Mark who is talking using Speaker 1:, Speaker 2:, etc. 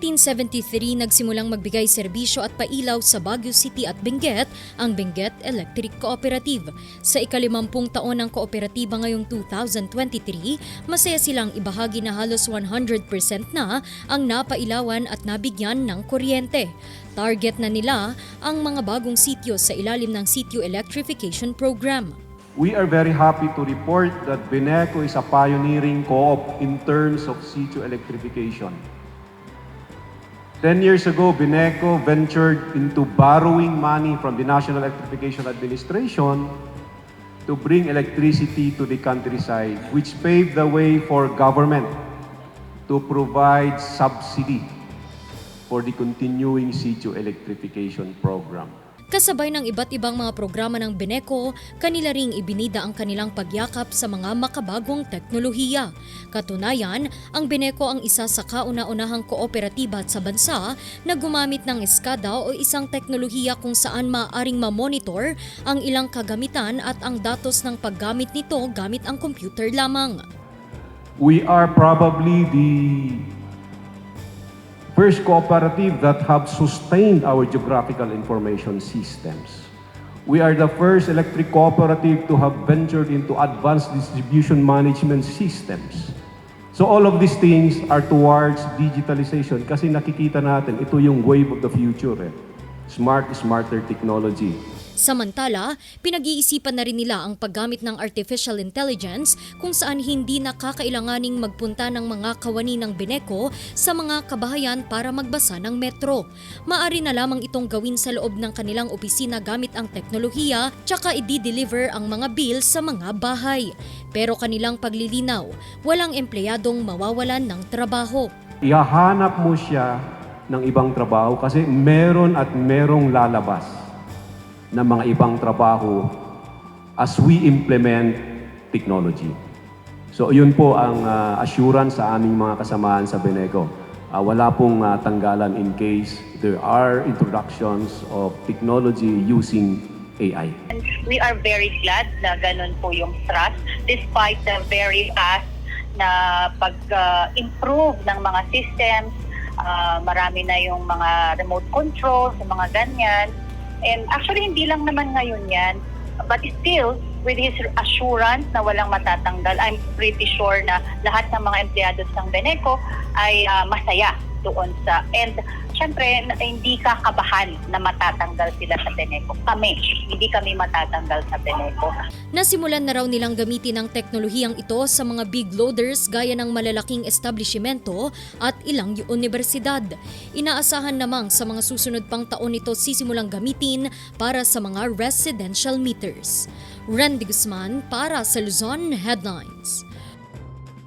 Speaker 1: 1973 nagsimulang magbigay serbisyo at pailaw sa Baguio City at Benguet ang Benguet Electric Cooperative. Sa ikalimampung taon ng kooperatiba ngayong 2023, masaya silang ibahagi na halos 100% na ang napailawan at nabigyan ng kuryente. Target na nila ang mga bagong sityo sa ilalim ng Sityo Electrification Program.
Speaker 2: We are very happy to report that Beneco is a pioneering co-op in terms of sitio electrification. Ten years ago, Beneco ventured into borrowing money from the National Electrification Administration to bring electricity to the countryside, which paved the way for government to provide subsidy for the continuing sitio electrification program.
Speaker 1: Kasabay ng iba't ibang mga programa ng Beneco, kanila ring ibinida ang kanilang pagyakap sa mga makabagong teknolohiya. Katunayan, ang Beneco ang isa sa kauna-unahang kooperatiba sa bansa na gumamit ng SCADA o isang teknolohiya kung saan maaring ma-monitor ang ilang kagamitan at ang datos ng paggamit nito gamit ang computer lamang.
Speaker 2: We are probably the first cooperative that have sustained our geographical information systems. We are the first electric cooperative to have ventured into advanced distribution management systems. So all of these things are towards digitalization kasi nakikita natin ito yung wave of the future. Eh. Smart, smarter technology.
Speaker 1: Samantala, pinag-iisipan na rin nila ang paggamit ng artificial intelligence kung saan hindi na kakailanganing magpunta ng mga kawani ng Beneco sa mga kabahayan para magbasa ng metro. Maari na lamang itong gawin sa loob ng kanilang opisina gamit ang teknolohiya tsaka i-deliver ang mga bill sa mga bahay. Pero kanilang paglilinaw, walang empleyadong mawawalan ng trabaho.
Speaker 2: Ihahanap mo siya ng ibang trabaho kasi meron at merong lalabas ng mga ibang trabaho as we implement technology. So yun po ang ah, assurance sa aming mga kasamahan sa Beneco. Ah, wala pong ah, tanggalan in case there are introductions of technology using AI.
Speaker 3: We are very glad na ganun po yung trust despite the very fast na pag-improve ng mga systems. ah, marami na yung mga remote control, yung mga ganyan. And actually, hindi lang naman ngayon yan. But still, with his assurance na walang matatanggal, I'm pretty sure na lahat ng mga empleyado ng Beneco ay ah, masaya doon sa... And syempre, hindi kakabahan na matatanggal sila sa Beneco. Kami, hindi kami matatanggal sa Beneco.
Speaker 1: Nasimulan na raw nilang gamitin ang teknolohiyang ito sa mga big loaders gaya ng malalaking establishmento at ilang universidad. Inaasahan namang sa mga susunod pang taon ito sisimulang gamitin para sa mga residential meters. Randy Guzman para sa Luzon Headlines.